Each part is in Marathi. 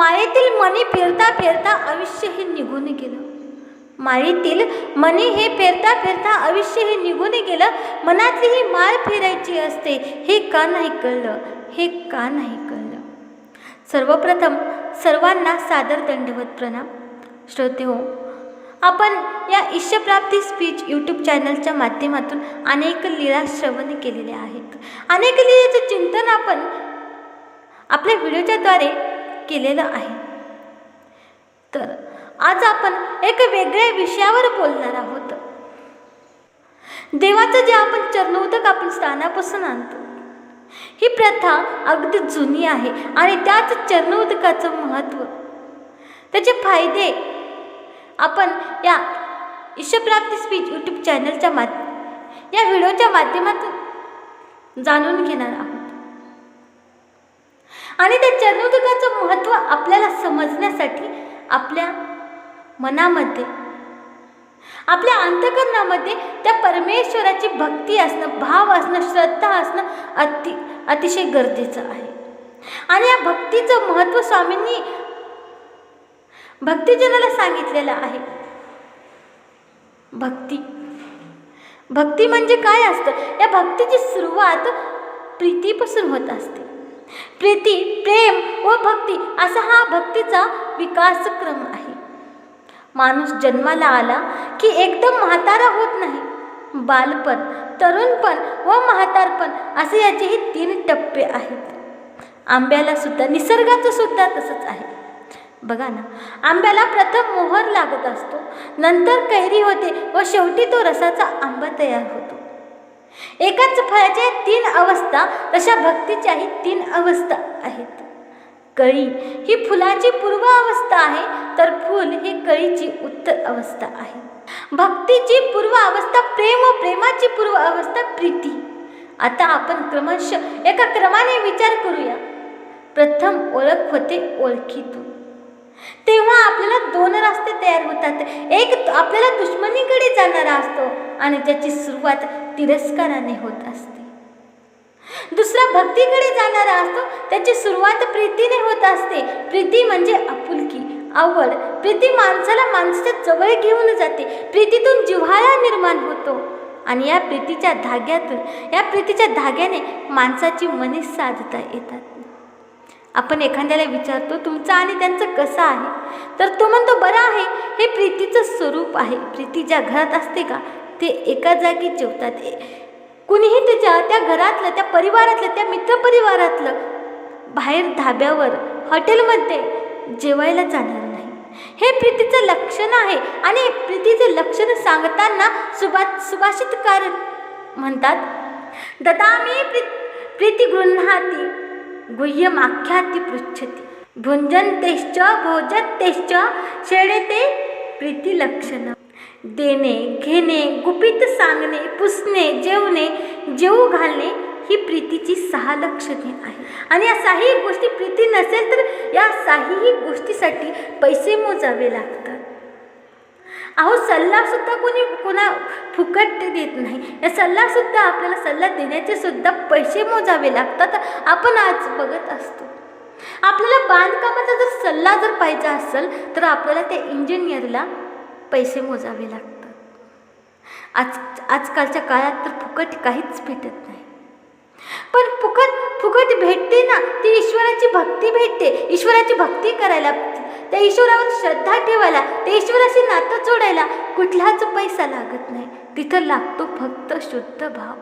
मायेतील मनी फिरता फिरता आयुष्य हे निघून गेलं. माळीतील मनी हे फिरता फिरता आयुष्य हे निघून गेलं. मनातली ही माळ फिरायची असते. हे का नाही कळलं? हे का नाही कळलं? सर्वप्रथम सर्वांना सादर दंडवत प्रणाम. श्रोते हो आपण या ईशप्राप्ती स्पीच यूट्यूब चॅनलच्या माध्यमातून अनेक लीळा श्रवण केलेल्या आहेत. अनेक लीळेचं चिंतन आपण आपल्या व्हिडिओच्याद्वारे केलेलं आहे. तर आज आपण एक वेगळ्या विषयावर बोलणार आहोत. देवाचं जे आपण चरणोदक आपण स्थानापासून आणतो ही प्रथा अगदी जुनी आहे आणि त्याच चरणोदकाचं महत्त्व त्याचे फायदे आपण या ईशप्राप्ती स्पीच यूट्यूब चॅनलच्या माध्य या व्हिडिओच्या माध्यमातून जाणून घेणार आहोत. आणि त्या चरणोदकाचं महत्त्व आपल्याला समजण्यासाठी आपल्या मनामध्ये आपल्या अंतकरणामध्ये त्या परमेश्वराची भक्ती असणं भाव असणं श्रद्धा असणं अति अतिशय गरजेचं आहे. आणि या भक्तीचं महत्त्व स्वामींनी भक्तिजनाला सांगितलेलं आहे. भक्ती. भक्ती म्हणजे काय असतं? या भक्तीची सुरुवात प्रीतीपासून होत असते. प्रीती प्रेम व भक्ती असा हा भक्तीचा विकासक्रम आहे. माणूस जन्माला आला की एकदम म्हातारा होत नाही. बालपण तरुणपण व म्हातारपण असे याचेही तीन टप्पे आहेत. आंब्याला सुद्धा निसर्गाचं सुद्धा तसंच आहे. बघा ना आंब्याला प्रथम मोहर लागत असतो. नंतर कैरी होते व शेवटी तो रसाचा आंबा तयार होतो. एकाच फळाच्या तीन अवस्था तशा भक्तीच्याही तीन अवस्था आहेत. कळी ही फुलाची पूर्व अवस्था आहे तर फूल ही कळीची उत्तर अवस्था आहे. भक्तीची पूर्व अवस्था प्रेम व प्रेमाची पूर्व अवस्था प्रीती. आता आपण क्रमश एका क्रमाने विचार करूया. प्रथम ओळख होते ओळखीतून. तेव्हा दोन रस्ते तयार होतात. एक आपल्याला दुश्मनीकडे जाणारा असतो आणि त्याची सुरुवात तिरस्काराने होत असते. दुसरा भक्तीकडे जाणारा असतो त्याची सुरुवात प्रीतीने होत असते. प्रीती म्हणजे आपुलकी आवड. प्रीती माणसाला माणसाच्या जवळ घेऊन जाते. प्रीतीतून जिव्हाळा निर्माण होतो. आणि या प्रीतीच्या धाग्यातून या प्रीतीच्या धाग्याने माणसाची मने साधता येतात. आपण एखाद्याला विचारतो तुमचं आणि त्यांचं कसं आहे? तर तो म्हणतो बरं आहे हे प्रीतीचं स्वरूप आहे. प्रीती ज्या घरात असते का ते एका जागी जेवतात. कुणीही त्याच्या त्या घरातलं त्या परिवारातलं त्या मित्रपरिवारातलं बाहेर धाब्यावर हॉटेलमध्ये जेवायला जाणार नाही. हे प्रीतीचं लक्षण आहे आणि प्रीतीचे लक्षण सांगताना सुभा सुभाषितकार म्हणतात ददामी प्री प्रीती गृह्णाती. गुह्यमाख्याती पृच्छती। भुंजनतेश्च भोजतेश्च शेळेते प्रीतिलक्षण देणे घेणे गुपित सांगणे पुसणे जेवणे जेवू घालणे ही प्रीतीची सहा लक्षणे आहे आणि या साही गोष्टी प्रीती नसेल तर या साहीही गोष्टीसाठी पैसे मोजावे लागतात. अहो सल्लासुद्धा कोणी कोणा फुकट देत नाही. या सल्लासुद्धा आपल्याला सल्ला देण्याचे सुद्धा पैसे मोजावे लागतात. आपण आज बघत असतो. आपल्याला बांधकामाचा जर सल्ला जर पाहिजे असेल तर आपल्याला त्या इंजिनियरला पैसे मोजावे लागतात. आज आजकालच्या काळात तर फुकट काहीच भेटत नाही. पण फुकट फुकट भेटते ना ती ईश्वराची भक्ती भेटते. ईश्वराची भक्ती करायला त्या ईश्वरावर श्रद्धा ठेवायला त्या ईश्वराशी नातं जोडायला कुठलाच पैसा लागत नाही. तिथं लागतो फक्त शुद्ध भाव.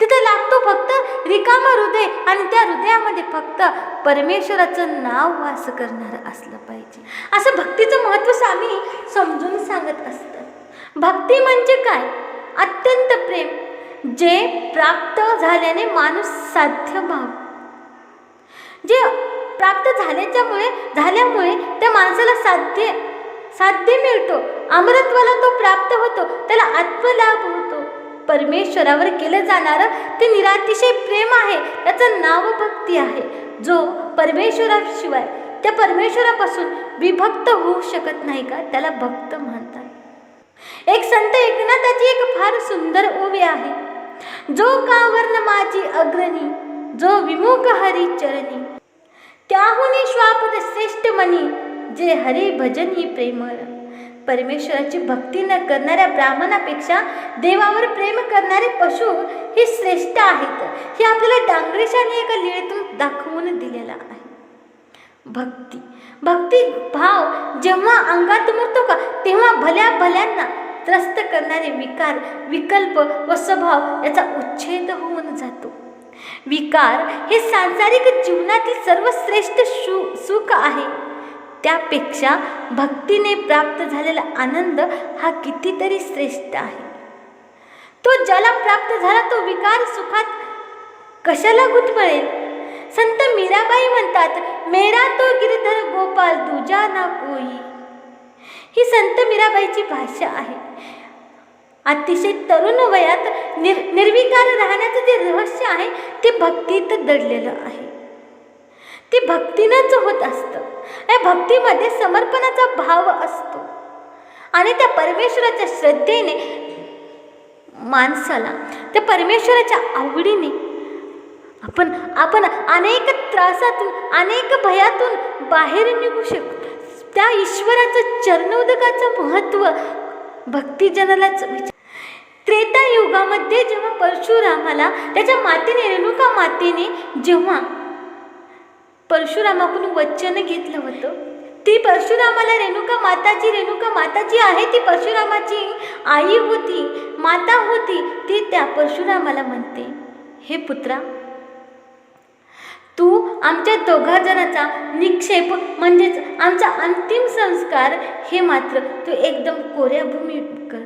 तिथं लागतो फक्त रिकामा हृदय आणि त्या हृदयामध्ये फक्त परमेश्वराचं नाव वास करणारं असलं पाहिजे. असं भक्तीचं महत्त्व स्वामी समजून सांगत असतात. भक्ती म्हणजे काय? अत्यंत प्रेम जे प्राप्त झाल्याने माणूस साध्य भाव. जे प्राप्त झाल्याच्यामुळे झाल्यामुळे त्या माणसाला साध्य साध्य मिळतो. अमरत्वाला तो प्राप्त होतो त्याला आत्मलाभ होतो. परमेश्वरावर केलं जाणारं ते निरातिशय प्रेम आहे त्याचं नाव भक्ती आहे. जो परमेश्वराशिवाय त्या परमेश्वरापासून विभक्त होऊ शकत नाही का? त्याला भक्त म्हणतात. एक संत एकनाथाची एक फार सुंदर ओवी आहे. जो कावर्ण माझी अग्रणी जो विमुख हरी चरणी त्याहूनही श्वापद श्रेष्ठ म्हणी जे हरी भजन ही प्रेमळ. परमेश्वराची भक्ती न करणाऱ्या ब्राह्मणापेक्षा देवावर प्रेम करणारे पशु हे श्रेष्ठ आहेत हे आपल्याला डांगरेशाने एका लिळेतून दाखवून दिलेला आहे. भक्ती भक्ती भाव जेव्हा अंगात उमरतो का तेव्हा भल्या भल्यांना त्रस्त करणारे विकार विकल्प व स्वभाव याचा उच्छेद होऊन जातो. विकार हे सांसारिक जीवनातील सर्वश्रेष्ठ शु सुख आहे. त्यापेक्षा भक्तीने प्राप्त झालेला आनंद हा कितीतरी श्रेष्ठ आहे. तो ज्याला प्राप्त झाला तो विकार सुखात कशाला गुतमळेल संत मीराबाई म्हणतात मेरा तो गिरधर गोपाल तुझा ना कोई. ही संत मीराबाईची भाषा आहे. अतिशय तरुण वयात निर निर्विकार राहण्याचं जे रहस्य आहे ते भक्तीत दडलेलं आहे. ते भक्तीनंच होत असतं. या भक्तीमध्ये समर्पणाचा भाव असतो. आणि त्या परमेश्वराच्या श्रद्धेने माणसाला त्या परमेश्वराच्या आवडीने आपण आपण अनेक त्रासातून अनेक भयातून बाहेर निघू शकतो. त्या ईश्वराचं चरणोदकाचं महत्त्व भक्तिजनालाच विचार युगामध्ये जेव्हा परशुरामाला त्याच्या मातेने रेणुका मातेने जेव्हा परशुरामाकडून वचन घेतलं होतं ती परशुरामाला रेणुका माताची रेणुका माताची आहे ती परशुरामाची आई होती माता होती ती त्या परशुरामाला म्हणते हे पुत्रा तू आमच्या दोघा जणांचा निक्षेप म्हणजेच आमचा अंतिम संस्कार हे मात्र तू एकदम कोऱ्या भूमी कर.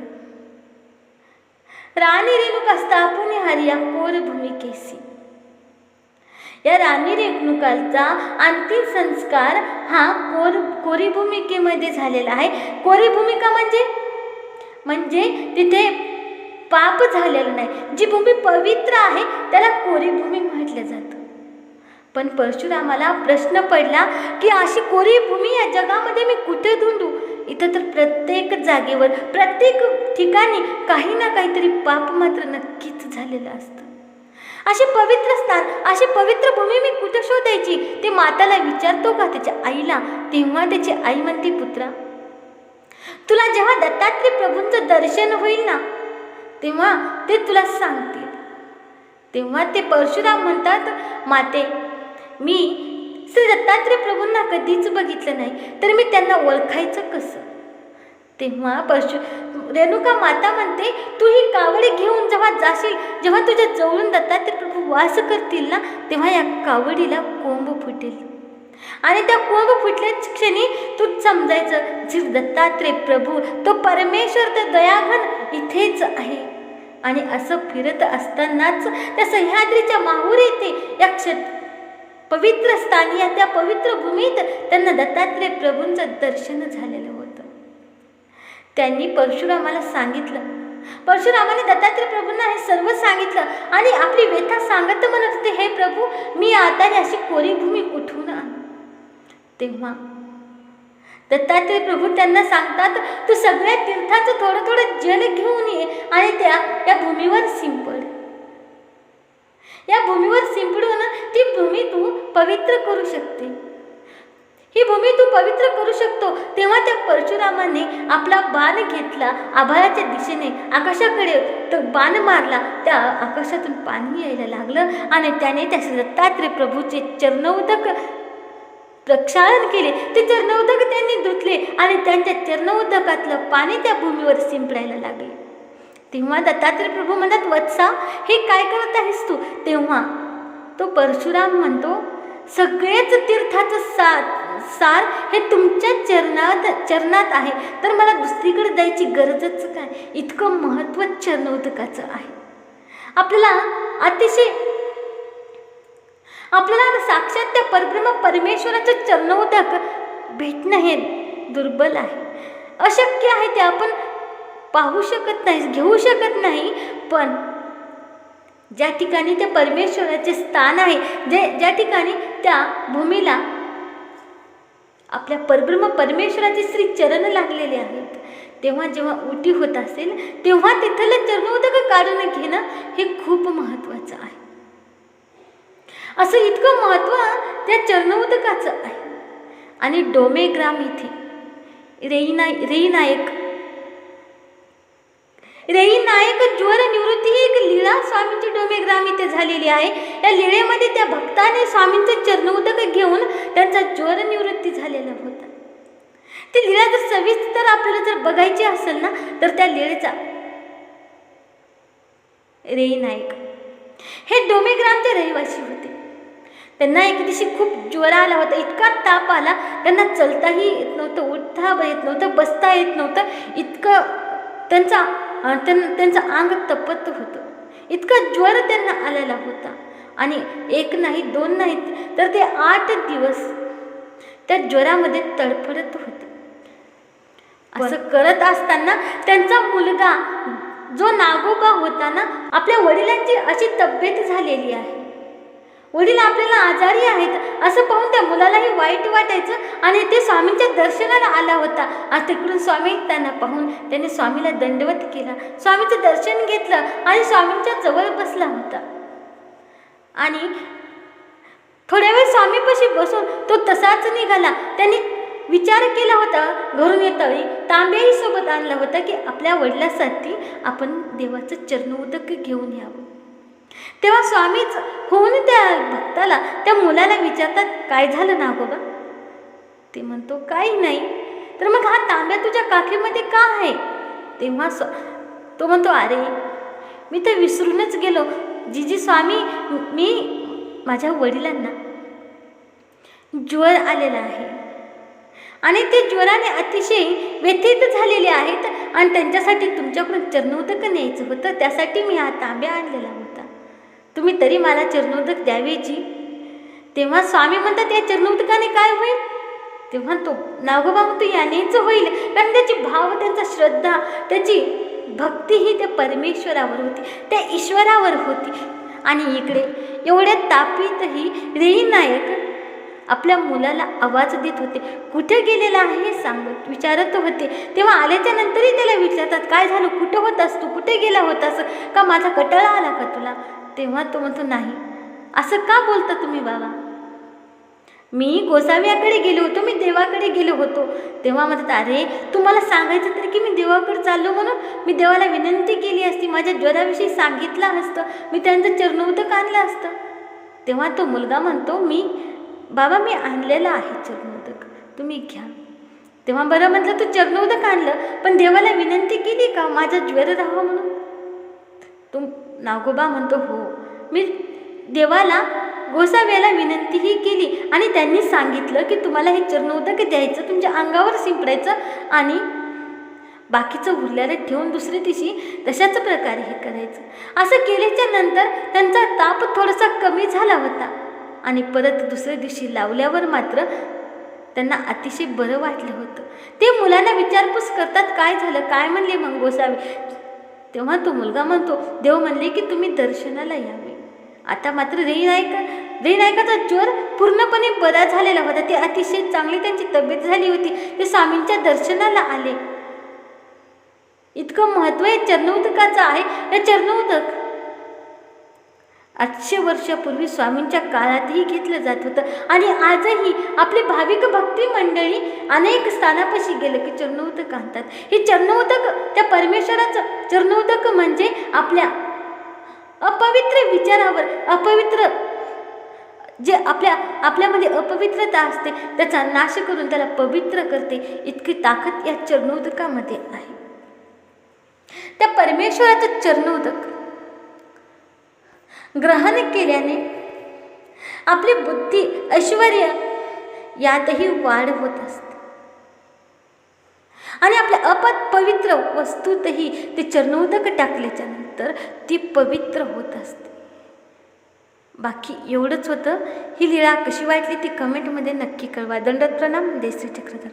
राणी रेणुका स्थापने हरिया कोर भूमिकेसी या राणी रेणुकाचा अंतिम संस्कार हा कोर कोरी भूमिकेमध्ये झालेला आहे. कोरी भूमिका म्हणजे म्हणजे तिथे पाप झालेलं नाही. जी भूमी पवित्र आहे त्याला कोरी भूमी म्हटलं जातं. पण परशुरामाला प्रश्न पडला की अशी कोरी भूमी या जगामध्ये मी कुठे धुंडू इथं तर प्रत्येक जागेवर प्रत्येक ठिकाणी काही ना काहीतरी पाप मात्र नक्कीच झालेलं असतं. असे पवित्र स्थान अशी पवित्र भूमी मी कुठं शोधायची? ते माताला विचारतो का त्याच्या आईला? तेव्हा त्याची आई म्हणते पुत्रा तुला जेव्हा दत्तात्रय प्रभूंचं दर्शन होईल ना तेव्हा ते तुला सांगतील. तेव्हा ते परशुराम म्हणतात माते मी श्री दत्तात्रय प्रभूंना कधीच बघितलं नाही तर मी त्यांना ओळखायचं कसं? तेव्हा परशु रेणुका माता म्हणते तू ही कावडी घेऊन जेव्हा जाशील जेव्हा तुझ्या जवळून दत्तात्रय प्रभू वास करतील ना तेव्हा या कावडीला कोंब फुटेल. आणि त्या कोंब फुटल्याच क्षणी तू समजायचं जीव दत्तात्रय प्रभू तो परमेश्वर तर दयाघन इथेच आहे. आणि असं फिरत असतानाच त्या सह्याद्रीच्या माहूर येथे या क्ष पवित्र स्थानी या त्या पवित्र भूमीत त्यांना दत्तात्रय प्रभूंचं दर्शन झालेलं त्यांनी परशुरामाला सांगितलं. परशुरामाने दत्तात्रय प्रभूंना हे सर्व सांगितलं आणि आपली व्यथा सांगत म्हणत होते हे प्रभू मी आता ही अशी कोरी भूमी उठून आण. तेव्हा दत्तात्रय प्रभू त्यांना सांगतात तू सगळ्या तीर्थाचं थोडं थोडं जल घेऊन ये आणि त्या या भूमीवर शिंपड या भूमीवर शिंपडून ती भूमी तू पवित्र करू शकते. ही भूमी तू पवित्र करू शकतो. तेव्हा त्या परशुरामाने आपला बाण घेतला आभाळाच्या दिशेने आकाशाकडे तो बाण मारला. त्या आकाशातून पाणी यायला लागलं आणि त्याने त्या दत्तात्रय प्रभूचे चरणोदक प्रक्षालन केले. ते चरणोदक त्यांनी धुतले आणि त्यांच्या चरणोदकातलं पाणी त्या भूमीवर शिंपडायला लागले. तेव्हा दत्तात्रय प्रभू म्हणतात वत्सा हे काय करत आहेस तू? तेव्हा तो परशुराम म्हणतो सगळेच तीर्थाचं साथ सार हे तुमच्या चरणात चरणात आहे. तर मला दुसरीकडे द्यायची गरजच काय? इतकं महत्त्व चरणोदकाचं आहे. आपल्याला अतिशय आपल्याला साक्षात त्या परब्रह्म परमेश्वराचं चरणोदक भेटणं हे दुर्बल आहे. अशक्य आहे ते आपण पाहू शकत नाही घेऊ शकत नाही पण ज्या ठिकाणी त्या परमेश्वराचे स्थान आहे जे ज्या ठिकाणी त्या भूमीला आपल्या परब्रह्म परमेश्वराचे श्री चरण लागलेले आहेत. तेव्हा जेव्हा उटी होत असेल तेव्हा तिथलं चरणोदक काढून घेणं हे खूप महत्त्वाचं आहे. असं इतकं महत्त्व त्या चरणोदकाचं आहे. आणि डोमेग्राम इथे रेईना रेईनायक रेई नायक ज्वर निवृत्ती ही एक लीळा स्वामींची डोमेग्राम इथे झालेली आहे. या लीळेमध्ये त्या भक्ताने स्वामींचं चरणोदक घेऊन त्यांचा ज्वर निवृत्ती झालेला होता. ती लीळा जर सविस्तर आपल्याला जर बघायची असेल ना तर त्या लीळेचा रेई नायक हे डोमेग्रामचे रहिवासी होते. त्यांना एक दिवशी खूप ज्वर आला होता इतका ताप आला त्यांना चलताही येत नव्हतं उठता येत नव्हतं बसता येत नव्हतं इतकं त्यांचा अं, त्यां त्यांचं अंग तपत होतं. इतकं ज्वर त्यांना आलेला होता. आणि एक नाही दोन नाहीत तर ते आठ दिवस त्या ज्वरामध्ये तडफडत होते. असं करत असताना त्यांचा मुलगा जो नागोबा होता ना आपल्या वडिलांची अशी तब्येत झालेली आहे. वडील आपल्याला आजारी आहेत असं पाहून त्या मुलालाही वाईट वाटायचं आणि ते स्वामींच्या दर्शनाला आला होता. आणि तिकडून स्वामी त्यांना पाहून त्याने स्वामीला दंडवत केला. स्वामीचं दर्शन घेतलं आणि स्वामींच्या जवळ बसला होता. आणि थोड्या वेळ स्वामीपाशी बसून तो तसाच निघाला. त्यांनी विचार केला होता. घरून येतावेळी तांब्याही सोबत आणला होता की आपल्या वडिलासाठी आपण देवाचं चरणोदक घेऊन यावं. तेव्हा स्वामीच होऊन त्या भक्ताला त्या मुलाला विचारतात काय झालं ना बाबा ते म्हणतो काही नाही. तर मग हा तांब्या तुझ्या काखेमध्ये का आहे? तेव्हा स्व तो म्हणतो अरे मी तर विसरूनच गेलो. जीजी स्वामी मी माझ्या वडिलांना ज्वर आलेला आहे. आणि ते ज्वराने अतिशय व्यथित झालेले आहेत. आणि त्यांच्यासाठी तुमच्याकडून चरणोदक न्यायचं होतं. त्यासाठी मी हा तांब्या आणलेला होता. तुम्ही तरी मला चरणोदक द्यावेची. तेव्हा स्वामी म्हणतात या चरणोदकाने काय होईल? तेव्हा तो नागोबा म्हणतो यानेच होईल. कारण त्याची भाव त्यांचा श्रद्धा त्याची भक्ती ही त्या परमेश्वरावर होती. त्या ईश्वरावर होती. आणि इकडे एवढ्या तापीतही रेई नायक आपल्या मुलाला आवाज देत होते. कुठे गेलेला आहे? हे सांगत विचारत होते. तेव्हा आल्याच्या नंतरही त्याला विचारतात काय झालं? कुठं होतास तू? कुठे गेला होतास? का माझा कटाळा आला का तुला? तेव्हा तो म्हणतो नाही. असं का बोलता तुम्ही बाबा? मी गोसाव्याकडे गेलो होतो मी देवाकडे गेलो होतो. तेव्हा म्हणतात अरे तुम्हाला सांगायचं तरी की मी देवाकडे चाललो म्हणून मी देवाला विनंती केली असती. माझ्या ज्वराविषयी सांगितलं असतं. मी त्यांचं चरणोदक आणलं असतं. तेव्हा तो मुलगा म्हणतो मी बाबा मी आणलेलं आहे चरणोदक तुम्ही घ्या. तेव्हा बरं म्हटलं तू चरणोदक आणलं पण देवाला विनंती केली का? माझा ज्वर राहावं म्हणून. तुम नागोबा म्हणतो हो. मी देवाला गोसाव्याला विनंतीही केली आणि त्यांनी सांगितलं की तुम्हाला हे चरणोदक द्यायचं तुमच्या अंगावर शिंपडायचं आणि बाकीचं उरल्याला ठेवून दुसऱ्या दिवशी तशाच प्रकारे हे करायचं. असं केल्याच्यानंतर त्यांचा ताप थोडासा कमी झाला होता आणि परत दुसऱ्या दिवशी लावल्यावर मात्र त्यांना अतिशय बरं वाटलं होतं. ते मुलांना विचारपूस करतात काय झालं? काय म्हणले मग गोसावी? तेव्हा तो मुलगा म्हणतो देव म्हणले की तुम्ही दर्शनाला यावे आता मात्र रेई नायका नायकाचा ज्वर पूर्णपणे बरा झालेला होता. ते अतिशय चांगली त्यांची तब्येत झाली होती. ते स्वामींच्या दर्शनाला आले. इतकं महत्त्व आहे चरणोदकाचं आहे. या चरणोदक आठशे वर्षापूर्वी स्वामींच्या काळातही घेतलं जात होतं. आणि आजही आपली भाविक भक्ती मंडळी अनेक स्थानापाशी गेलं की चरणोदक आणतात. हे चरणोदक त्या परमेश्वराचं चरणोदक म्हणजे आपल्या अपवित्र विचारावर अपवित्र जे आपल्या आपल्यामध्ये अपवित्रता असते त्याचा नाश करून त्याला पवित्र करते. इतकी ताकद या चरणोदकामध्ये आहे. त्या परमेश्वराचं चरणोदक ग्रहण केल्याने आपली बुद्धी ऐश्वर यातही वाढ होत असते. आणि आपल्या अपत पवित्र वस्तूतही ते चरणोदक टाकल्याच्या नंतर ती पवित्र होत असते. बाकी एवढंच होतं. ही लीळा कशी वाटली ती कमेंटमध्ये नक्की कळवा. दंडत प्रणाम. देसरी चक्रधर.